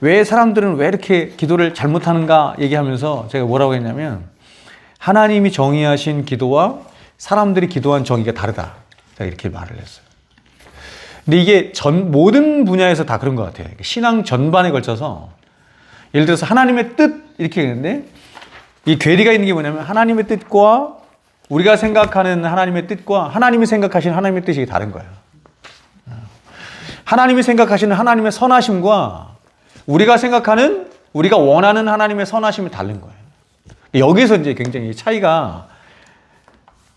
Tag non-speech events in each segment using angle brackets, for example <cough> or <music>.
왜 사람들은 왜 이렇게 기도를 잘못하는가 얘기하면서 제가 뭐라고 했냐면 하나님이 정의하신 기도와 사람들이 기도한 정의가 다르다. 제가 이렇게 말을 했어요. 근데 이게 전 모든 분야에서 다 그런 것 같아요. 신앙 전반에 걸쳐서 예를 들어서 하나님의 뜻 이렇게 했는데 이 괴리가 있는 게 뭐냐면 하나님의 뜻과 우리가 생각하는 하나님의 뜻과 하나님이 생각하시는 하나님의 뜻이 다른 거예요. 하나님이 생각하시는 하나님의 선하심과 우리가 생각하는 우리가 원하는 하나님의 선하심이 다른 거예요. 여기서 이제 굉장히 차이가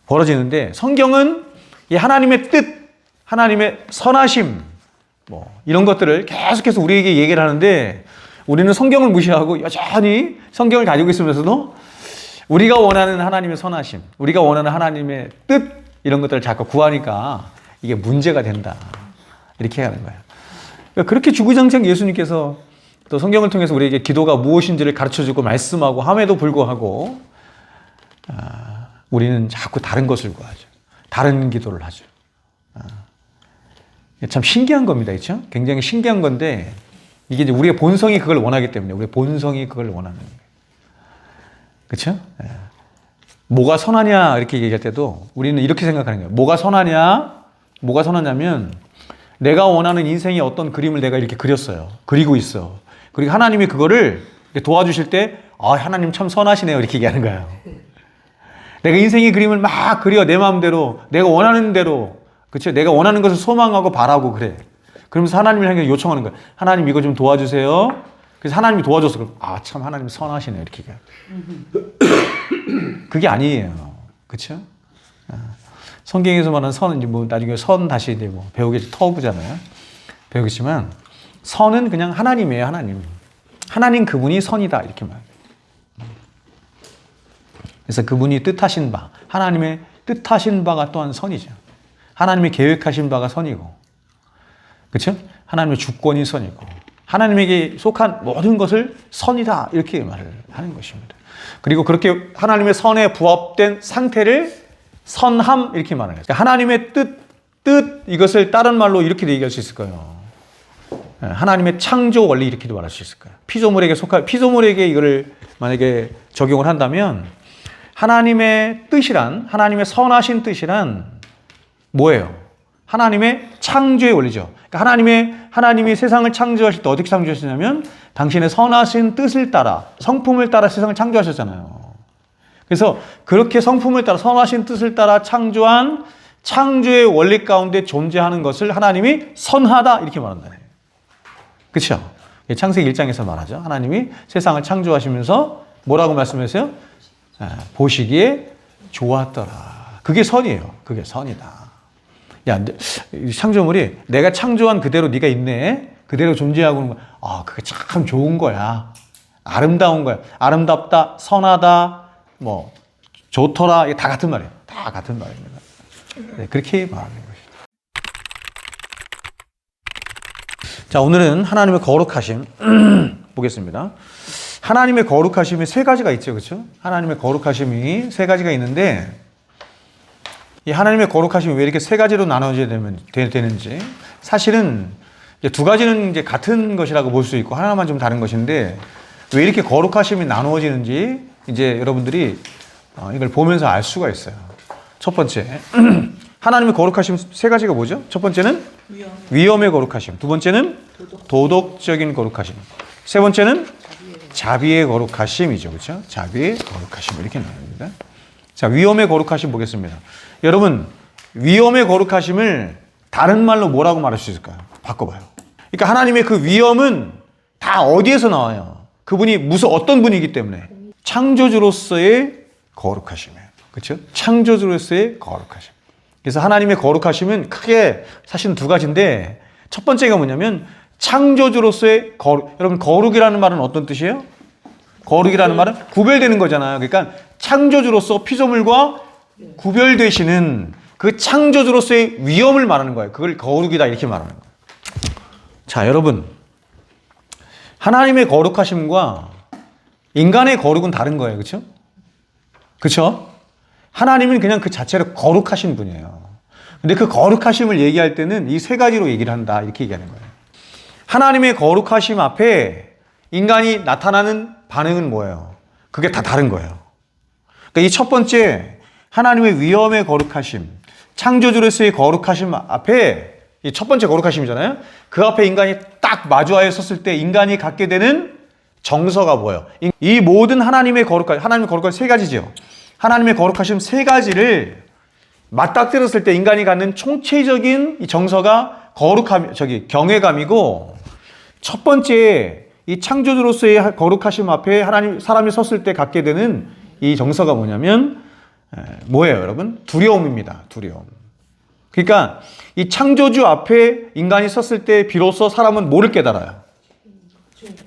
벌어지는데 성경은 이 하나님의 뜻, 하나님의 선하심, 뭐 이런 것들을 계속해서 우리에게 얘기를 하는데 우리는 성경을 무시하고 여전히 성경을 가지고 있으면서도 우리가 원하는 하나님의 선하심, 우리가 원하는 하나님의 뜻 이런 것들을 자꾸 구하니까 이게 문제가 된다. 이렇게 하는 거예요. 그러니까 그렇게 주구장창 예수님께서 또 성경을 통해서 우리에게 기도가 무엇인지를 가르쳐 주고 말씀하고 함에도 불구하고 아, 우리는 자꾸 다른 것을 구하죠. 다른 기도를 하죠. 아, 참 신기한 겁니다. 그렇죠? 굉장히 신기한 건데 이게 이제 우리의 본성이 그걸 원하기 때문에 우리의 본성이 그걸 원하는. 그렇죠? 예. 뭐가 선하냐 이렇게 얘기할 때도 우리는 이렇게 생각하는 거예요. 뭐가 선하냐? 뭐가 선하냐면 내가 원하는 인생의 어떤 그림을 내가 이렇게 그렸어요. 그리고 있어. 그리고 하나님이 그거를 도와주실 때, 아, 하나님 참 선하시네요. 이렇게 얘기하는 거예요. 내가 인생의 그림을 막 그려, 내 마음대로, 내가 원하는 대로, 그쵸? 내가 원하는 것을 소망하고 바라고 그래. 그러면서 하나님을 향해 요청하는 거야. 하나님 이거 좀 도와주세요. 그래서 하나님이 도와줘서, 그럼, 아, 참 하나님 선하시네요. 이렇게 얘기해요. 그게 아니에요. 그쵸? 아, 성경에서 말하는 선은 이제 뭐 나중에 선 다시 이제 뭐 배우겠지, 터부잖아요. 배우겠지만, 선은 그냥 하나님이에요, 하나님. 하나님 그분이 선이다, 이렇게 말해요. 그래서 그분이 뜻하신 바, 하나님의 뜻하신 바가 또한 선이죠. 하나님이 계획하신 바가 선이고, 그렇죠? 하나님의 주권이 선이고, 하나님에게 속한 모든 것을 선이다 이렇게 말을 하는 것입니다. 그리고 그렇게 하나님의 선에 부합된 상태를 선함 이렇게 말을 해요. 하나님의 뜻, 뜻 이것을 다른 말로 이렇게 얘기할 수 있을 거예요. 예, 하나님의 창조 원리 이렇게도 말할 수 있을 거예요. 피조물에게 속한 피조물에게 이거를 만약에 적용을 한다면 하나님의 뜻이란 하나님의 선하신 뜻이란 뭐예요? 하나님의 창조의 원리죠. 그러니까 하나님의 하나님이 세상을 창조하실 때 어떻게 창조하시냐면 당신의 선하신 뜻을 따라 성품을 따라 세상을 창조하셨잖아요. 그래서 그렇게 성품을 따라 선하신 뜻을 따라 창조한 창조의 원리 가운데 존재하는 것을 하나님이 선하다 이렇게 말한다. 그렇죠? 창세기 1장에서 말하죠. 하나님이 세상을 창조하시면서 뭐라고 말씀하세요? 아, 보시기에 좋았더라. 그게 선이에요. 그게 선이다. 야, 이 창조물이 내가 창조한 그대로 네가 있네. 그대로 존재하고 있는. 아, 그게 참 좋은 거야. 아름다운 거야. 아름답다, 선하다, 뭐 좋더라. 이게 다 같은 말이에요. 다 같은 말입니다. 네, 그렇게 것이죠. 자, 오늘은 하나님의 거룩하심 <clears throat> 보겠습니다. 하나님의 거룩하심이 세 가지가 있죠. 그렇죠? 하나님의 거룩하심이 세 가지가 있는데 이 하나님의 거룩하심이 왜 이렇게 세 가지로 나눠져야 되면, 되는지 사실은 두 가지는 이제 같은 것이라고 볼 수 있고 하나만 좀 다른 것인데 왜 이렇게 거룩하심이 나누어지는지 이제 여러분들이 어, 이걸 보면서 알 수가 있어요. 첫 번째 <clears throat> 하나님의 거룩하심 세 가지가 뭐죠? 첫 번째는 위험. 위험의 거룩하심, 두 번째는 도덕적인 거룩하심, 세 번째는 자비의 거룩하심이죠, 그렇죠? 자비의 거룩하심 이렇게 나옵니다. 자, 위험의 거룩하심 보겠습니다. 여러분, 위험의 거룩하심을 다른 말로 뭐라고 말할 수 있을까요? 바꿔봐요. 그러니까 하나님의 그 위험은 다 어디에서 나와요? 그분이 무슨 어떤 분이기 때문에 창조주로서의 거룩하심이에요. 그렇죠? 창조주로서의 거룩하심. 그래서 하나님의 거룩하심은 크게 사실은 두 가지인데 첫 번째가 뭐냐면 창조주로서의 거룩. 여러분 거룩이라는 말은 어떤 뜻이에요? 거룩이라는 말은 구별되는 거잖아요. 그러니까 창조주로서 피조물과 구별되시는 그 창조주로서의 위험을 말하는 거예요. 그걸 거룩이다 이렇게 말하는 거예요. 자, 여러분. 하나님의 거룩하심과 인간의 거룩은 다른 거예요. 그렇죠? 그렇죠? 하나님은 그냥 그 자체로 거룩하신 분이에요. 근데 그 거룩하심을 얘기할 때는 이 세 가지로 얘기를 한다. 이렇게 얘기하는 거예요. 하나님의 거룩하심 앞에 인간이 나타나는 반응은 뭐예요? 그게 다 다른 거예요. 그러니까 이 첫 번째 하나님의 위엄의 거룩하심, 창조주로서의 거룩하심 앞에 이 첫 번째 거룩하심이잖아요. 그 앞에 인간이 딱 마주하여 섰을 때 인간이 갖게 되는 정서가 뭐예요? 이- 이 모든 하나님의 거룩하심, 하나님의 거룩하심 세 가지죠. 하나님의 거룩하심 세 가지를 맞닥뜨렸을 때 인간이 갖는 총체적인 이 정서가 거룩함, 저기 경외감이고 첫 번째 이 창조주로서의 거룩하심 앞에 하나님 사람이 섰을 때 갖게 되는 이 정서가 뭐냐면 에, 뭐예요, 여러분? 두려움입니다. 두려움. 그러니까 이 창조주 앞에 인간이 섰을 때 비로소 사람은 뭐를 깨달아요?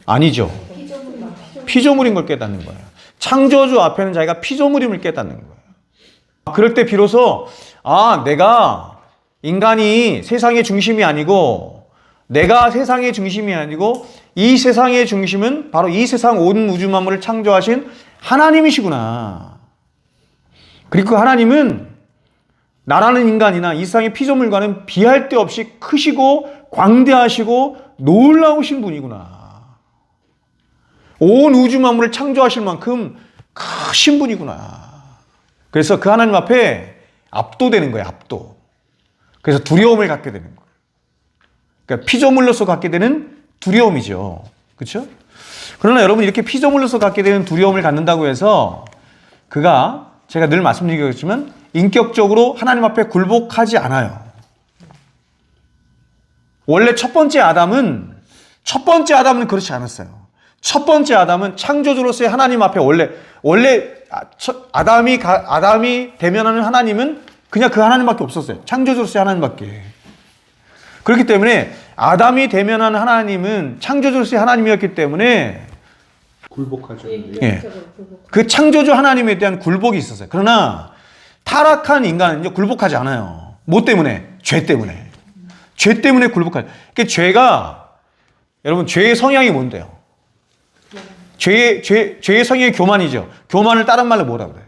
아니죠. 피조물인 걸 깨닫는 거예요. 창조주 앞에는 자기가 피조물임을 깨닫는 거예요. 그럴 때 비로소 아 내가 인간이 세상의 중심이 아니고 내가 세상의 중심이 아니고 이 세상의 중심은 바로 이 세상 온 우주 만물을 창조하신 하나님이시구나. 그리고 그 하나님은 나라는 인간이나 이 세상의 피조물과는 비할 데 없이 크시고 광대하시고 놀라우신 분이구나. 온 우주 만물을 창조하실 만큼 크신 분이구나. 그래서 그 하나님 앞에 압도되는 거예요, 압도. 그래서 두려움을 갖게 되는 거예요. 그러니까 피조물로서 갖게 되는 두려움이죠. 그렇죠? 그러나 여러분 이렇게 피조물로서 갖게 되는 두려움을 갖는다고 해서 그가 제가 늘 말씀드리겠지만 인격적으로 하나님 앞에 굴복하지 않아요. 원래 첫 번째 아담은 첫 번째 아담은 그렇지 않았어요. 첫 번째 아담은 창조주로서의 하나님 앞에 원래 원래 아, 첫- 아담이 가- 아담이 대면하는 하나님은 그냥 그 하나님밖에 없었어요. 창조주로서의 하나님밖에. 그렇기 때문에 아담이 대면하는 하나님은 창조주로서의 하나님이었기 때문에 굴복하죠. 예. 그 창조주 하나님에 대한 굴복이 있었어요. 그러나 타락한 인간은 굴복하지 않아요. 뭐 때문에? 죄 때문에. 죄 때문에 굴복하죠. 그러니까 죄가 여러분 죄의 성향이 뭔데요? 죄의 죄 죄의 성향이 교만이죠. 교만을 다른 말로 뭐라 그래요?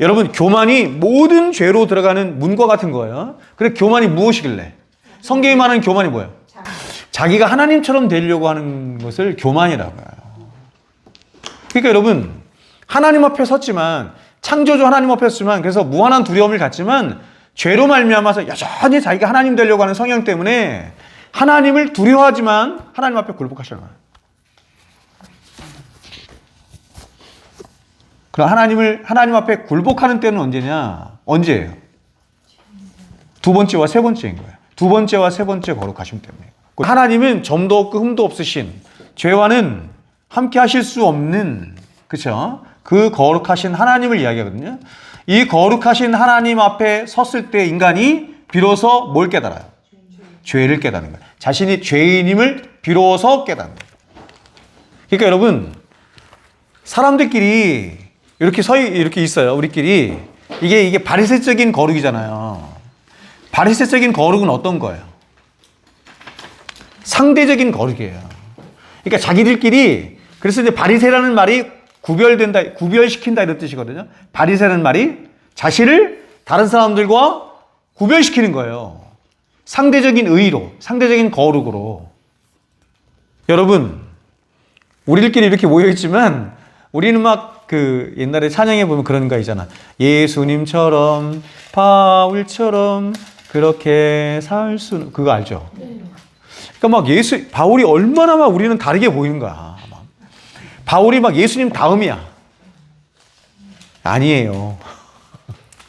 여러분 교만이 모든 죄로 들어가는 문과 같은 거예요. 그래 교만이 무엇이길래? 성경이 말하는 교만이 뭐예요? 자기가 하나님처럼 되려고 하는 것을 교만이라고 해요. 그러니까 여러분 하나님 앞에 섰지만 창조주 하나님 앞에 섰지만 그래서 무한한 두려움을 갖지만 죄로 말미암아서 여전히 자기가 하나님 되려고 하는 성향 때문에 하나님을 두려워하지만 하나님 앞에 굴복하시는 거예요. 그럼 하나님을 하나님 앞에 굴복하는 때는 언제냐? 언제예요? 두 번째와 세 번째인 거예요. 두 번째와 세 번째 거룩하심 때문에. 하나님은 점도 없고 흠도 없으신 죄와는 함께 하실 수 없는 그렇죠? 그 거룩하신 하나님을 이야기하거든요. 이 거룩하신 하나님 앞에 섰을 때 인간이 비로소 뭘 깨달아요? 죄를 깨닫는 거예요. 자신이 죄인임을 비로소 깨닫는 거예요. 그러니까 여러분 사람들끼리 이렇게 서 이렇게 있어요. 우리끼리 이게 이게 바리새적인 거룩이잖아요. 바리새적인 거룩은 어떤 거예요? 상대적인 거룩이에요. 그러니까 자기들끼리 그래서 이제 바리새라는 말이 구별된다, 구별시킨다 이런 뜻이거든요. 바리새라는 말이 자신을 다른 사람들과 구별시키는 거예요. 상대적인 의로, 상대적인 거룩으로. 여러분, 우리들끼리 이렇게 모여 있지만 우리는 막 그 옛날에 찬양에 보면 그런 거 있잖아. 예수님처럼 바울처럼 그렇게 살 수는 그거 알죠? 그러니까 막 예수 바울이 얼마나 막 우리는 다르게 보이는 거야. 막. 바울이 막 예수님 다음이야. 아니에요.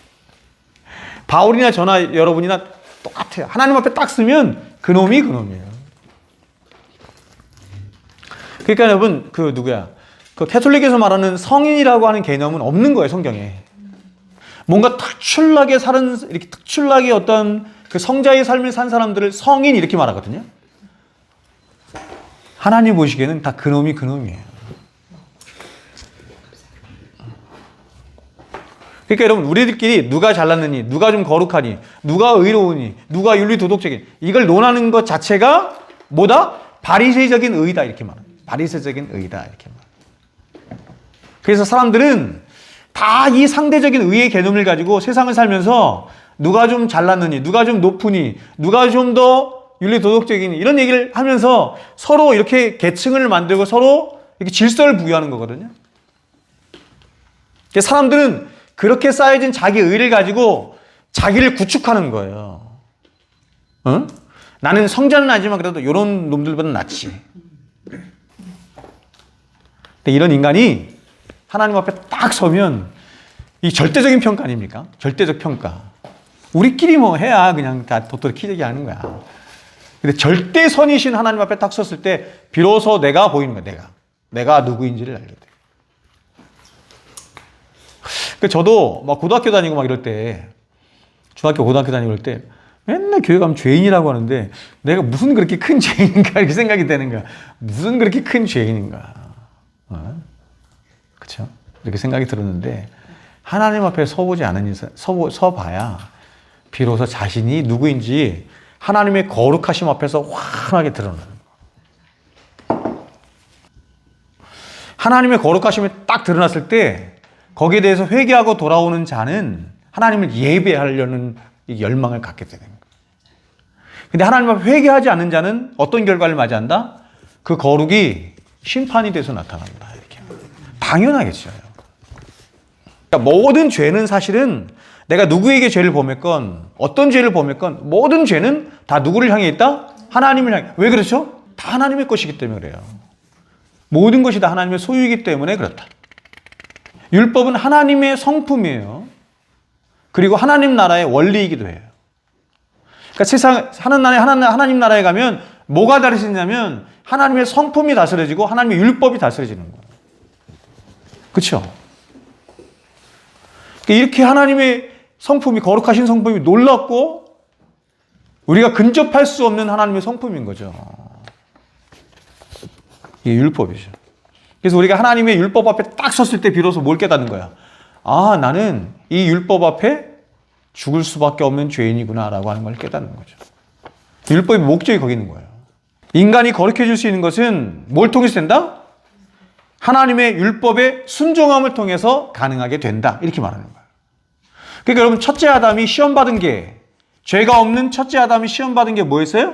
<laughs> 바울이나 저나 여러분이나 똑같아요. 하나님 앞에 딱 쓰면 그놈이 그놈이에요. 그러니까 여러분 그 누구야? 그 캐톨릭에서 말하는 성인이라고 하는 개념은 없는 거예요 성경에. 뭔가 특출나게 사는 이렇게 특출나게 어떤 그 성자의 삶을 산 사람들을 성인 이렇게 말하거든요. 하나님 보시기에는 다 그놈이 그놈이에요. 그러니까 여러분 우리들끼리 누가 잘났느니 누가 좀 거룩하니 누가 의로우니 누가 윤리 도덕적인 이걸 논하는 것 자체가 뭐다? 바리새적인 의다 이렇게 말합니다. 바리새적인 의다 이렇게 말합니다. 그래서 사람들은 다 이 상대적인 의의 개념을 가지고 세상을 살면서 누가 좀 잘났느니 누가 좀 높으니 누가 좀 더 윤리 도덕적인 이런 얘기를 하면서 서로 이렇게 계층을 만들고 서로 이렇게 질서를 부여하는 거거든요. 그러니까 사람들은 그렇게 쌓여진 자기 의를 가지고 자기를 구축하는 거예요. 어? 나는 성자는 아니지만 그래도 이런 놈들보다 낫지. 근데 이런 인간이 하나님 앞에 딱 서면 이 절대적인 평가 아닙니까? 절대적 평가. 우리끼리 뭐 해야 그냥 다 도토리 키재기 하는 거야. 근데 절대 선이신 하나님 앞에 딱 섰을 때 비로소 내가 보이는 거야, 내가. 내가 누구인지를 알게 돼. 그 저도 막 고등학교 다니고 막 이럴 때 중학교 고등학교 다니고 이럴 때 맨날 교회 가면 죄인이라고 하는데 내가 무슨 그렇게 큰 죄인인가 이렇게 생각이 되는 거야. 무슨 그렇게 큰 죄인인가. 어? 그렇죠? 이렇게 생각이 들었는데 하나님 앞에 서보지 않은 이상 서 서봐야 비로소 자신이 누구인지 하나님의 거룩하심 앞에서 환하게 드러나는. 하나님의 거룩하심이 딱 드러났을 때 거기에 대해서 회개하고 돌아오는 자는 하나님을 예배하려는 이 열망을 갖게 되는 거예요. 근데 하나님 앞에 회개하지 않는 자는 어떤 결과를 맞이한다? 그 거룩이 심판이 돼서 나타난다. 이렇게. 당연하겠죠. 그러니까 모든 죄는 사실은 내가 누구에게 죄를 범했건 어떤 죄를 범했건 모든 죄는 다 누구를 향해 있다? 하나님을 향해. 왜 그렇죠? 다 하나님의 것이기 때문에 그래요. 모든 것이 다 하나님의 소유이기 때문에 그렇다. 율법은 하나님의 성품이에요. 그리고 하나님 나라의 원리이기도 해요. 그러니까 세상 하는 나라에 하나님, 하나님 나라에 가면 뭐가 다르시냐면 하나님의 성품이 다스려지고 하나님의 율법이 다스려지는 거예요. 그렇죠? 이렇게 하나님의 성품이 거룩하신 성품이 놀랍고 우리가 근접할 수 없는 하나님의 성품인 거죠. 이게 율법이죠. 그래서 우리가 하나님의 율법 앞에 딱 섰을 때 비로소 뭘 깨닫는 거야. 아, 나는 이 율법 앞에 죽을 수밖에 없는 죄인이구나라고 하는 걸 깨닫는 거죠. 율법의 목적이 거기 있는 거예요. 인간이 거룩해질 수 있는 것은 뭘 통해서 된다? 하나님의 율법의 순종함을 통해서 가능하게 된다. 이렇게 말하는 거예요. 그러니까 여러분, 첫째 아담이 시험받은 게, 죄가 없는 첫째 아담이 시험받은 게 뭐였어요?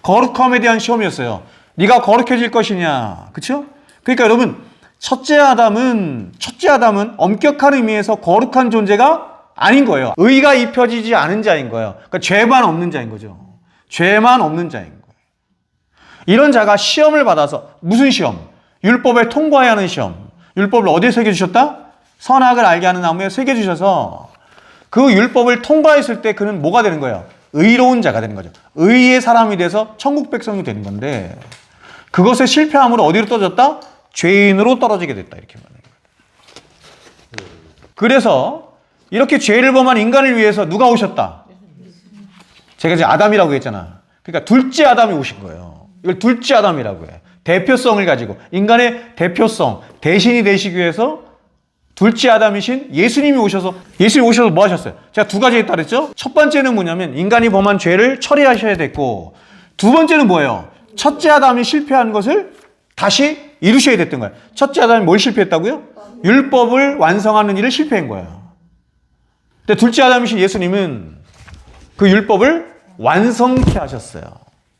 거룩함에 대한 시험이었어요. 네가 거룩해질 것이냐. 그쵸? 그러니까 여러분, 첫째 아담은, 첫째 아담은 엄격한 의미에서 거룩한 존재가 아닌 거예요. 의가 입혀지지 않은 자인 거예요. 그러니까 죄만 없는 자인 거죠. 죄만 없는 자인 거예요. 이런 자가 시험을 받아서, 무슨 시험? 율법을 통과해야 하는 시험. 율법을 어디에 새겨주셨다? 선악을 알게 하는 나무에 새겨주셔서 그 율법을 통과했을 때 그는 뭐가 되는 거예요? 의로운 자가 되는 거죠. 의의 사람이 돼서 천국 백성이 되는 건데 그것에 실패함으로 어디로 떨어졌다? 죄인으로 떨어지게 됐다. 이렇게 말하는 거예요. 그래서 이렇게 죄를 범한 인간을 위해서 누가 오셨다? 제가 이제 아담이라고 했잖아. 그러니까 둘째 아담이 오신 거예요. 이걸 둘째 아담이라고 해. 대표성을 가지고 인간의 대표성, 대신이 되시기 위해서 둘째 아담이신 예수님이 오셔서 예수님이 오셔서 뭐 하셨어요? 제가 두 가지 했다 그랬죠? 첫 번째는 뭐냐면 인간이 범한 죄를 처리하셔야 됐고 두 번째는 뭐예요? 첫째 아담이 실패한 것을 다시 이루셔야 됐던 거예요. 첫째 아담이 뭘 실패했다고요? 율법을 완성하는 일을 실패한 거예요. 근데 둘째 아담이신 예수님은 그 율법을 완성케 하셨어요.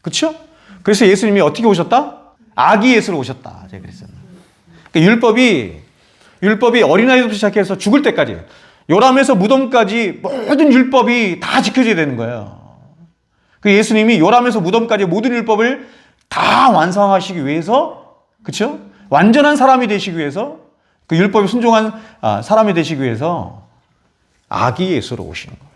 그렇죠? 그래서 예수님이 어떻게 오셨다? 아기 예수로 오셨다. 제가 그랬어요. 그러니까 율법이 율법이 어린아이부터 시작해서 죽을 때까지 요람에서 무덤까지 모든 율법이 다 지켜져야 되는 거예요. 그 예수님이 요람에서 무덤까지 모든 율법을 다 완성하시기 위해서 그렇죠? 완전한 사람이 되시기 위해서 그 율법에 순종한 아, 사람이 되시기 위해서 아기 예수로 오신 거예요.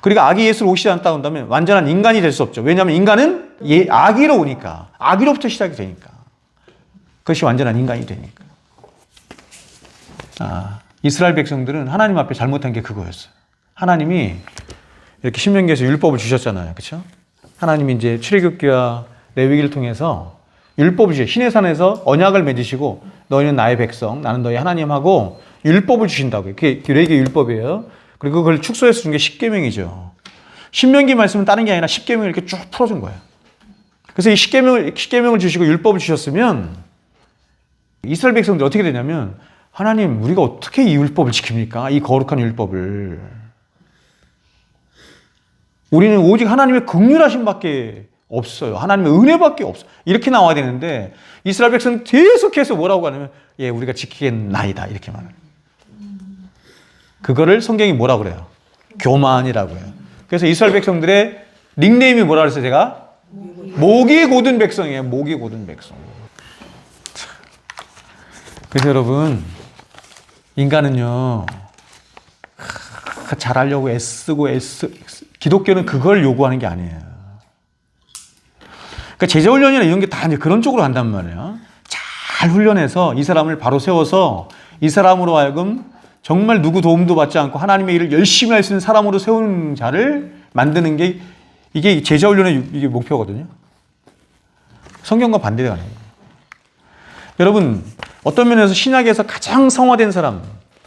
그리고 아기 예수로 오시지 않다 한다면 완전한 인간이 될 수 없죠. 왜냐하면 인간은 예, 아기로 오니까 아기로부터 시작이 되니까 그것이 완전한 인간이 되니까. 아, 이스라엘 백성들은 하나님 앞에 잘못한 게 그거였어요. 하나님이 이렇게 신명기에서 율법을 주셨잖아요. 그렇죠? 하나님이 이제 출애굽기와 레위기를 통해서 율법을 주셔. 시내산에서 언약을 맺으시고 너희는 나의 백성, 나는 너희 하나님하고 율법을 주신다고요. 그게 레위기 율법이에요. 그리고 그걸 축소해서 준게 십계명이죠. 신명기 말씀은 다른 게 아니라 십계명을 이렇게 쭉 풀어준 거예요. 그래서 이 십계명을 십계명을 주시고 율법을 주셨으면 이스라엘 백성들 어떻게 되냐면 하나님, 우리가 어떻게 이 율법을 지킵니까? 이 거룩한 율법을. 우리는 오직 하나님의 극률하심밖에 없어요. 하나님의 은혜밖에 없어. 이렇게 나와야 되는데 이스라엘 백성은 계속해서 뭐라고 하냐면 예, 우리가 지키겠나이다 이렇게 말해요. 그거를 성경이 뭐라 그래요? 교만이라고 해요. 그래서 이스라엘 백성들의 닉네임이 뭐라 그랬어요, 제가? 목이 곧은 백성이에요. 목이 곧은 백성. 참. 그래서 여러분 인간은요 하, 잘하려고 애쓰고 애쓰 기독교는 그걸 요구하는 게 아니에요. 그러니까 제자 훈련이나 이런 게 다 이제 그런 쪽으로 간단 말이에요. 잘 훈련해서 이 사람을 바로 세워서 이 사람으로 하여금 정말 누구 도움도 받지 않고 하나님의 일을 열심히 할 수 있는 사람으로 세우는 자를 만드는 게 이게 제자 훈련의 목표거든요. 성경과 반대가 아니에요. 여러분 어떤 면에서 신약에서 가장 성화된 사람,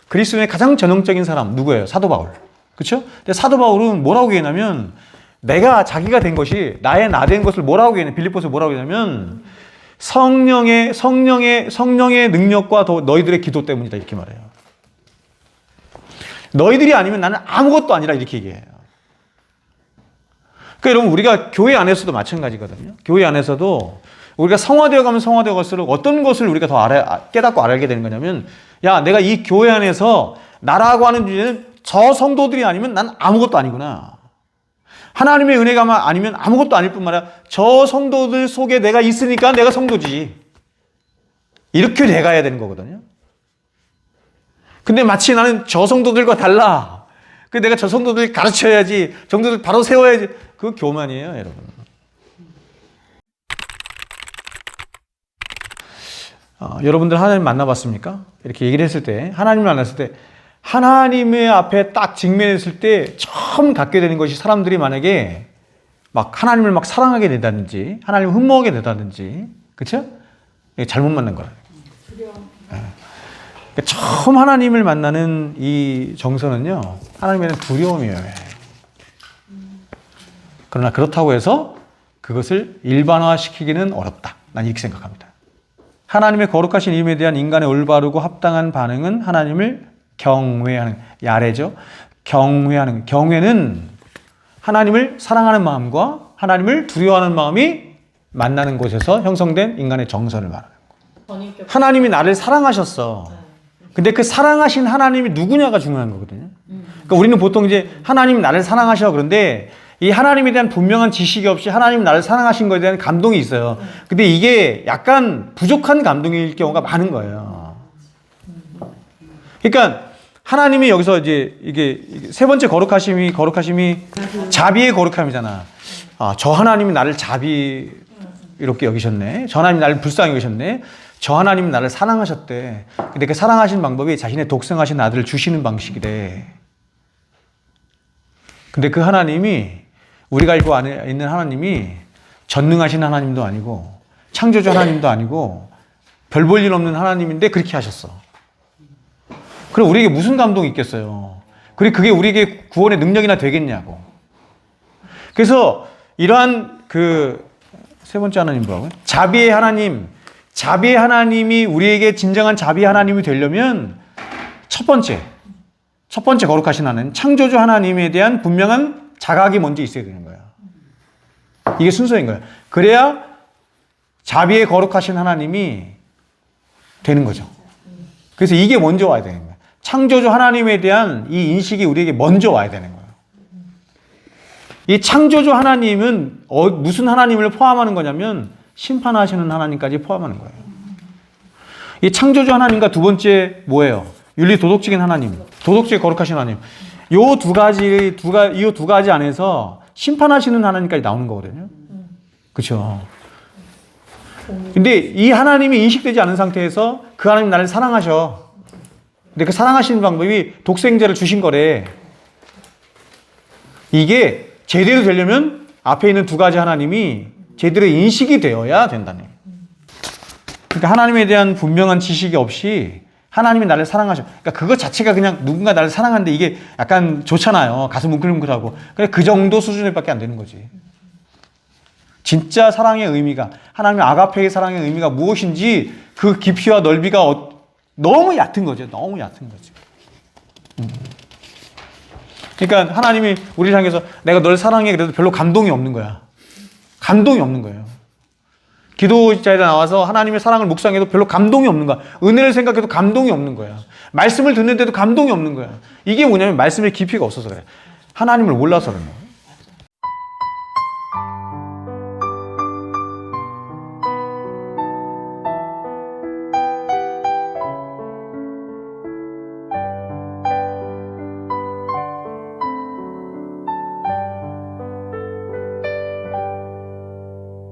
그리스도의 가장 전형적인 사람 누구예요? 사도 바울. 그렇죠? 근데 사도 바울은 뭐라고 얘기하냐면 내가 자기가 된 것이 나의 나 된 것을 뭐라고 얘기하냐? 빌립보서 뭐라고 얘기하냐면 성령의 성령의 성령의 능력과 더 너희들의 기도 때문이다 이렇게 말해요. 너희들이 아니면 나는 아무것도 아니라 이렇게 얘기해요. 그러니까 여러분 우리가 교회 안에서도 마찬가지거든요. 교회 안에서도 우리가 성화되어 가면 성화되어 갈수록 어떤 것을 우리가 더 알아, 깨닫고 알게 되는 거냐면 야 내가 이 교회 안에서 나라고 하는 주제는 저 성도들이 아니면 난 아무것도 아니구나. 하나님의 은혜가 아니면 아무것도 아닐 뿐만 아니라 저 성도들 속에 내가 있으니까 내가 성도지. 이렇게 돼가야 되는 거거든요. 근데 마치 나는 저 성도들과 달라. 그 내가 저 성도들 가르쳐야지. 정도들 바로 세워야지. 그 교만이에요, 여러분. 어, 여러분들 하나님 만나봤습니까? 이렇게 얘기를 했을 때, 하나님을 만났을 때, 하나님의 앞에 딱 직면했을 때 처음 갖게 되는 것이 사람들이 만약에 막 하나님을 막 사랑하게 된다든지, 하나님을 흠모하게 된다든지, 그쵸? 잘못 만난 거예요. 그러니까 처음 하나님을 만나는 이 정서는요, 하나님에 대한 두려움이에요. 그러나 그렇다고 해서 그것을 일반화시키기는 어렵다. 난 이렇게 생각합니다. 하나님의 거룩하신 이름에 대한 인간의 올바르고 합당한 반응은 하나님을 경외하는, 야래죠. 경외하는, 경외는 하나님을 사랑하는 마음과 하나님을 두려워하는 마음이 만나는 곳에서 형성된 인간의 정서를 말하는 거예요. 하나님이 나를 사랑하셨어. 근데 그 사랑하신 하나님이 누구냐가 중요한 거거든요. 그러니까 우리는 보통 이제 하나님 나를 사랑하셔 그런데 이 하나님에 대한 분명한 지식이 없이 하나님 나를 사랑하신 것에 대한 감동이 있어요. 근데 이게 약간 부족한 감동일 경우가 많은 거예요. 그러니까 하나님이 여기서 이제 이게 세 번째 거룩하심이 거룩하심이 자비의 거룩함이잖아. 아, 저 하나님이 나를 자비 이렇게 여기셨네. 저 하나님이 나를 불쌍히 여기셨네. 저 하나님이 나를 사랑하셨대. 근데 그 사랑하신 방법이 자신의 독생하신 아들을 주시는 방식이래. 근데 그 하나님이 우리가 알고 있는 하나님이 전능하신 하나님도 아니고 창조주 하나님도 아니고 별 볼 일 없는 하나님인데 그렇게 하셨어. 그럼 우리에게 무슨 감동이 있겠어요? 그리고 그게 우리에게 구원의 능력이나 되겠냐고. 그래서 이러한 그 세 번째 하나님 뭐라고요? 자비의 하나님, 자비의 하나님이 우리에게 진정한 자비 하나님이 되려면 첫 번째, 첫 번째 거룩하신 하나님, 창조주 하나님에 대한 분명한 자각이 먼저 있어야 되는 거예요. 이게 순서인 거예요. 그래야 자비의 거룩하신 하나님이 되는 거죠. 그래서 이게 먼저 와야 되는 거예요. 창조주 하나님에 대한 이 인식이 우리에게 먼저 와야 되는 거예요. 이 창조주 하나님은 어, 무슨 하나님을 포함하는 거냐면 심판하시는 하나님까지 포함하는 거예요. 이 창조주 하나님과 두 번째 뭐예요? 윤리 도덕적인 하나님, 도덕적인 거룩하신 하나님. 요 두 가지 두가 이 두 가지 안에서 심판하시는 하나님까지 나오는 거거든요. 그렇죠. 근데 이 하나님이 인식되지 않은 상태에서 그 하나님 나를 사랑하셔. 근데 그 사랑하시는 방법이 독생자를 주신 거래. 이게 제대로 되려면 앞에 있는 두 가지 하나님이 제대로 인식이 되어야 된다는. 그러니까 하나님에 대한 분명한 지식이 없이 하나님이 나를 사랑하셔. 그러니까 그것 자체가 그냥 누군가 나를 사랑하는데 이게 약간 좋잖아요. 가슴 뭉클뭉클하고. 그래 그 정도 수준에밖에 안 되는 거지. 진짜 사랑의 의미가 하나님의 아가페의 사랑의 의미가 무엇인지 그 깊이와 넓이가 어- 너무 얕은 거죠. 너무 얕은 거죠. 음. 그러니까 하나님이 우리를 향해서 내가 널 사랑해 그래도 별로 감동이 없는 거야. 감동이 없는 거예요. 기도자에 나와서 하나님의 사랑을 묵상해도 별로 감동이 없는 거야. 은혜를 생각해도 감동이 없는 거야. 말씀을 듣는데도 감동이 없는 거야. 이게 뭐냐면 말씀의 깊이가 없어서 그래. 하나님을 몰라서 거야.